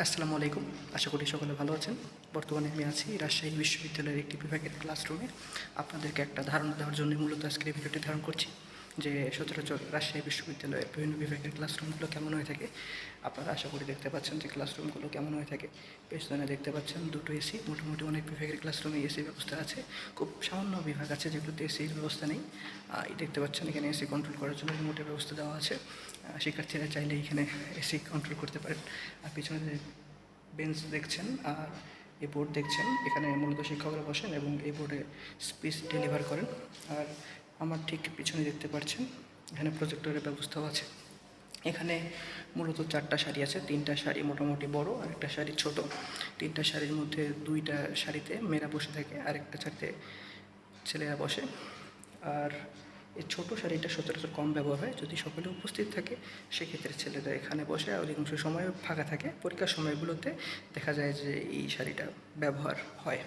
আসসালামু আলাইকুম। আশা করি সকলে ভালো আছেন। বর্তমানে আমি আছি রাজশাহী বিশ্ববিদ্যালয়ের একটি বিভাগের ক্লাসরুমে আপনাদেরকে একটা ধারণা দেওয়ার জন্য মূলত আজকের ভিডিওটি ধারণ করছি। যে সচরাচর রাজশাহী বিশ্ববিদ্যালয়ের বিভিন্ন বিভাগের ক্লাসরুমগুলো কেমন হয়ে থাকে, আপনারা আশা করি দেখতে পাচ্ছেন যে ক্লাসরুমগুলো কেমন হয়ে থাকে। পেছনে দেখতে পাচ্ছেন, দুটো এসি মোটামুটি অনেক বিভাগের ক্লাসরুমে এসি ব্যবস্থা আছে। খুব সামান্য বিভাগ আছে যেগুলোতে এসির ব্যবস্থা নেই। দেখতে পাচ্ছেন এখানে এসি কন্ট্রোল করার জন্য রিমোটের ব্যবস্থা দেওয়া আছে। শিক্ষার্থীরা চাইলে এখানে এসি কন্ট্রোল করতে পারেন। আর পিছনে বেঞ্চ দেখছেন আর এই বোর্ড দেখছেন, এখানে মূলত শিক্ষকরা বসেন এবং এই বোর্ডে স্পিচ ডেলিভার করেন। আর আমার ঠিক পিছনে দেখতে পাচ্ছেন এখানে প্রজেক্টরের ব্যবস্থাও আছে। এখানে মূলত চারটা শাড়ি আছে, তিনটা শাড়ি মোটামুটি বড় আর একটা শাড়ি ছোট। তিনটা শাড়ির মধ্যে দুইটা শাড়িতে মেয়েরা বসে থাকে আর একটা শাড়িতে ছেলেরা বসে। আর এই ছোটো শাড়িটা সচরাচর কম ব্যবহার হয়, যদি সকলে উপস্থিত থাকে, সেক্ষেত্রে ছেলেরা এখানে বসে অধিকাংশ সময় ফাঁকা থাকে। পরীক্ষার সময়গুলোতে দেখা যায় যে এই শাড়িটা ব্যবহার হয়।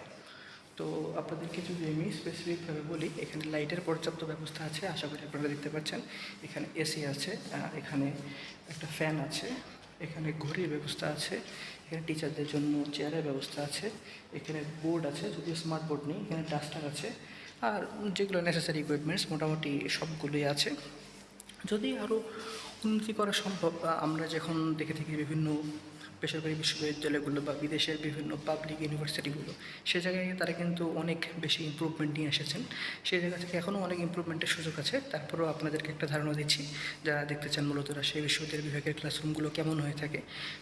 তো আপনাদেরকে যদি আমি স্পেসিফিকভাবে বলি, এখানে লাইটের পর্যাপ্ত ব্যবস্থা আছে, আশা করি আপনারা দেখতে পাচ্ছেন। এখানে এসি আছে এখানে একটা ফ্যান আছে, এখানে ঘড়ির ব্যবস্থা আছে, এখানে টিচারদের জন্য চেয়ারের ব্যবস্থা আছে, এখানে বোর্ড আছে, যদিও স্মার্ট বোর্ড নেই, এখানে ডাস্টার আছে, আর যেগুলো নেসেসারি ইকুইপমেন্টস মোটামুটি সবগুলোই আছে। যদি আরও উন্নতি করা সম্ভব, আমরা যখন দেখে থাকি বিভিন্ন বেসরকারি বিশ্ববিদ্যালয়গুলো বা বিদেশের বিভিন্ন পাবলিক ইউনিভার্সিটিগুলো সে জায়গায় তারা কিন্তু অনেক বেশি ইমপ্রুভমেন্ট নিয়ে এসেছেন। সেই জায়গা থেকে এখনও অনেক ইমপ্রুভমেন্টের সুযোগ আছে। তারপরেও আপনাদেরকে একটা ধারণা দিচ্ছি, যারা দেখতে চান মূলত সেই বিশ্ববিদ্যালয় বিভাগের ক্লাসরুমগুলো কেমন হয়ে থাকে।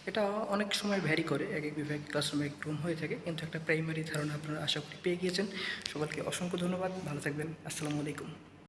এটা অনেক সময় ভ্যারি করে, এক এক বিভাগের ক্লাসরুমে এক রুম হয়ে থাকে, কিন্তু একটা প্রাইমারি ধারণা আপনারা আশা করি পেয়ে গিয়েছেন। সকলকে অসংখ্য ধন্যবাদ, ভালো থাকবেন, আসসালামু আলাইকুম।